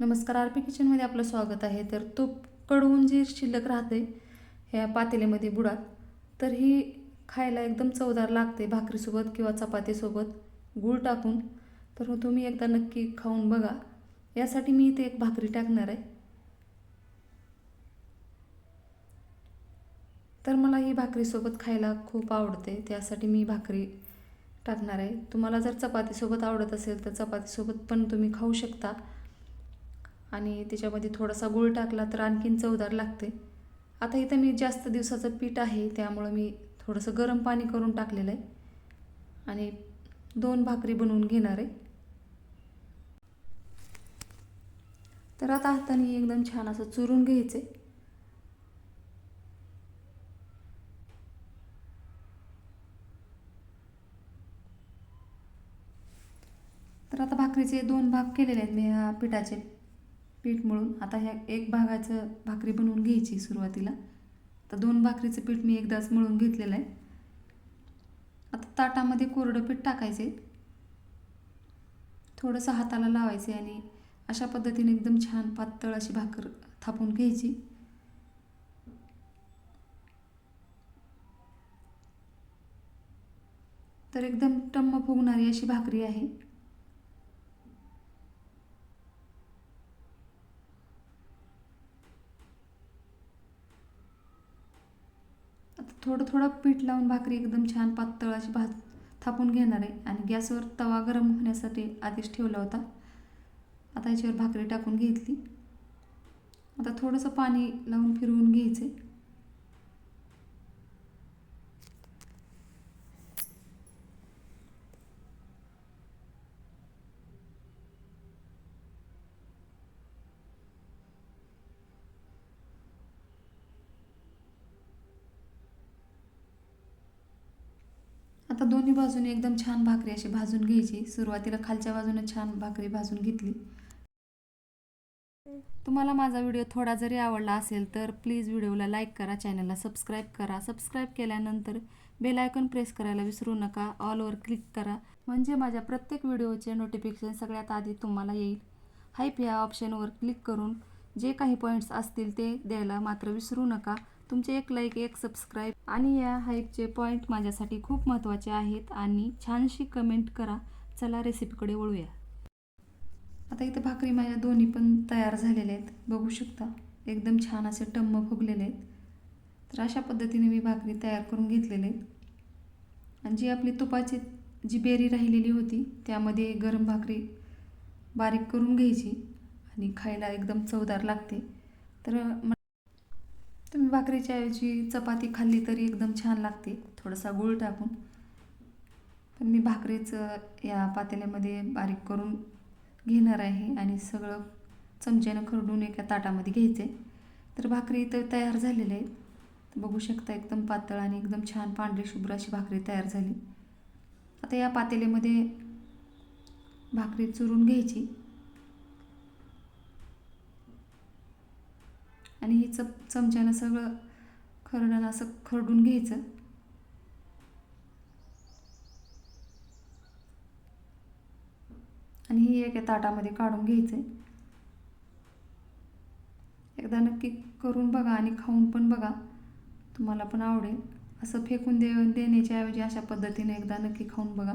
नमस्कार R P किचनमध्ये आपलं स्वागत आहे. तर तूप कडवून जी शिल्लक राहते ह्या पातेल्यामध्ये बुडात तर ही खायला एकदम चवदार लागते भाकरीसोबत किंवा चपातीसोबत. गूळ टाकून तर तुम्ही एकदा नक्की खाऊन बघा. यासाठी मी इथे एक भाकरी टाकणार आहे. तर मला ही भाकरीसोबत खायला खूप आवडते त्यासाठी मी भाकरी टाकणार आहे. तुम्हाला जर चपातीसोबत आवडत असेल तर चपातीसोबत पण तुम्ही खाऊ शकता. आणि त्याच्यामध्ये थोडासा गूळ टाकला तर आणखीन चवदार लागते. आता इथं मी जास्त दिवसाचं पीठ आहे त्यामुळं मी थोडंसं गरम पाणी करून टाकलेलं आहे. आणि दोन भाकरी बनवून घेणार आहे. तर आता हाताने एकदम छान असं चुरून घ्यायचे तर आता भाकरीचे दोन भाग केलेले आहेत मी ह्या पिठाचे. पीठ मळून आता ह्या एक भागाचं भाकरी बनवून घ्यायची सुरुवातीला. तर दोन भाकरीचं पीठ मी एकदाच मळून घेतलेलं आहे. आता ताटामध्ये कोरडं पीठ टाकायचे. थोडंसं हाताला लावायचे आणि अशा पद्धतीने एकदम छान पातळ अशी भाकर थापून घ्यायची. तर एकदम टम्म फुगणारी अशी भाकरी आहे आता थोडं थोडं पीठ लावून भाकरी एकदम छान पातळ अशी भाज थापून घेणार आहे. आणि गॅसवर तवा गरम होण्यासाठी आधीच ठेवला होता. आता याच्यावर भाकरी टाकून घेतली. आता थोडंसं पाणी लावून फिरवून घ्यायचे आता दोन्ही बाजूने एकदम छान भाकरी अशी भाजून घ्यायची. सुरुवातीला खालच्या बाजूने छान भाकरी भाजून घेतली. तुम्हाला माझा व्हिडिओ थोडा जरी आवडला असेल तर प्लीज व्हिडिओला लाईक करा चॅनलला सबस्क्राईब करा. सबस्क्राईब केल्यानंतर बेल आयकॉन प्रेस करायला विसरू नका. ऑलवर क्लिक करा. म्हणजे माझ्या प्रत्येक व्हिडिओचे नोटिफिकेशन सगळ्यात आधी तुम्हाला येईल. हाईप या ऑप्शनवर क्लिक करून जे काही पॉईंट्स असतील ते द्यायला मात्र विसरू नका. तुमचे एक लाईक एक सबस्क्राईब आणि या हाईपचे पॉईंट माझ्यासाठी खूप महत्त्वाचे आहेत आणि छानशी कमेंट करा. चला रेसिपीकडे वळूया. आता इथं भाकरी माझ्या दोन्ही पण तयार झालेल्या आहेत. बघू शकता एकदम छान असे टम्म फुगलेले आहेत. तर अशा पद्धतीने मी भाकरी तयार करून घेतलेले आहेत. आणि जी आपली तुपाची जी बेरी राहिलेली होती त्यामध्ये गरम भाकरी बारीक करून घ्यायची. आणि खायला एकदम चवदार लागते. तर तुम्ही भाकरीच्या ऐवजी चपाती खाल्ली तरी एकदम छान लागते. थोडासा गूळ टाकून. पण मी भाकरीचं या पातेल्यामध्ये बारीक करून घेणार आहे आणि सगळं चमच्यानं खरडून एका ताटामध्ये घ्यायचे. तर भाकरी इथं तयार झालेल्या आहेत बघू शकता एकदम पातळ आणि एकदम छान पांढरी शुभ्र अशी भाकरी तयार झाली. आता या पातेल्यामध्ये भाकरी चुरून घ्यायची. आणि ही चप चमच्यानं सगळं खरडण असं खरडून घ्यायचं. आणि ही एका ताटामध्ये काढून घ्यायचं एकदा नक्की करून बघा आणि खाऊन पण बघा. तुम्हाला पण आवडेल. असं फेकून दे देण्याच्या ऐवजी अशा पद्धतीने एकदा नक्की खाऊन बघा.